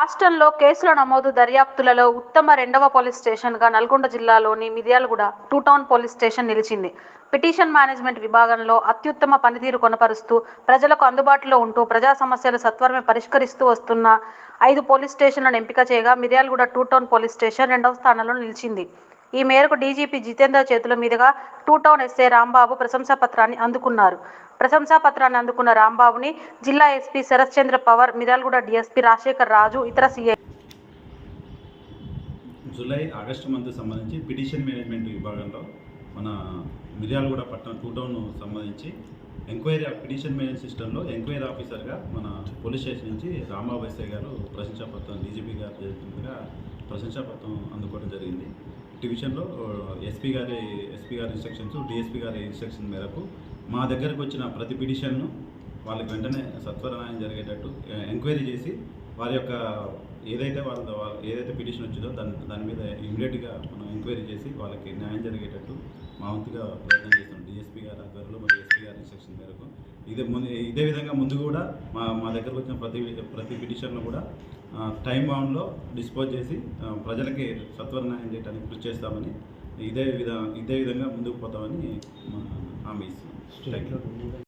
రాష్ట్రంలో కేసుల నమోదు దర్యాప్తులలో ఉత్తమ రెండవ పోలీస్ స్టేషన్గా నల్గొండ జిల్లాలోని Miryalaguda two town police station నిలిచింది. పిటిషన్ మేనేజ్మెంట్ విభాగంలో అత్యుత్తమ పనితీరు కొనపరుస్తూ ప్రజలకు అందుబాటులో ఉంటూ ప్రజా సమస్యలు సత్వరమే పరిష్కరిస్తూ వస్తున్న ఐదు పోలీస్ స్టేషన్లను ఎంపిక చేయగా Miryalaguda two town police station రెండవ స్థానంలో నిలిచింది. ఈ మేరకు డీజీపీ జితేందర్ చేతుల మీదుగా టూ టౌన్ ఎస్ఏ రాంబాబు ప్రశంసా పత్రాన్ని అందుకున్నారు. ప్రశంసా పత్రాన్ని అందుకున్న రాంబాబుని జిల్లా ఎస్పీ శరత్ చంద్ర పవర్ మిర్యాలగూడ డీఎస్పీ రాజశేఖర్ రాజు ఇతర సీఏ జూలై ఆగస్టు మంత్ సంబంధించి పిటిషన్ మేనేజ్మెంట్ విభాగంలో మన మిర్యాలగూడ పట్టణం టూ టౌన్ సంబంధించి ఎంక్వైరీ పిటిషన్ మేనేజ్ సిస్టంలో ఎంక్వైరీ ఆఫీసర్గా మన పోలీస్ స్టేషన్ నుంచి రాంబాబు ఎస్ఐ గారు ప్రశంసాపత్రం డీజీపీ గారు చేతులుగా ప్రశంసాపత్రం అందుకోవడం జరిగింది. డివిజన్లో ఎస్పీ గారి ఎస్పీ గారి ఇన్స్ట్రక్షన్స్ డిఎస్పీ గారి ఇన్స్ట్రక్షన్ మేరకు మా దగ్గరకు వచ్చిన ప్రతి పిటిషన్ను వాళ్ళకి వెంటనే సత్వర జరిగేటట్టు ఎంక్వైరీ చేసి వారి యొక్క ఏదైతే వాళ్ళ వాళ్ళ- ఏదైతే పిటిషన్ వచ్చిందో దాని దాని మీద ఇమీడియట్గా మనం ఎంక్వైరీ చేసి వాళ్ళకి న్యాయం జరిగేటట్టు మా వంతుగా ప్రయత్నం చేస్తాం డిఎస్పీ గారి ఆధ్వర్యంలో మరియు ఎస్పీ గారి ఇన్స్ట్రక్షన్ ఇదే ముందు ఇదే విధంగా ముందు కూడా మా మా దగ్గరకు వచ్చిన ప్రతి ప్రతి పిటిషన్ను కూడా టైం బౌండ్లో డిస్పోజ్ చేసి ప్రజలకి సత్వర న్యాయం చేయడానికి కృషి చేస్తామని ఇదే విధంగా ఇదే విధంగా ముందుకు పోతామని మా హామీ ఇస్తున్నాం.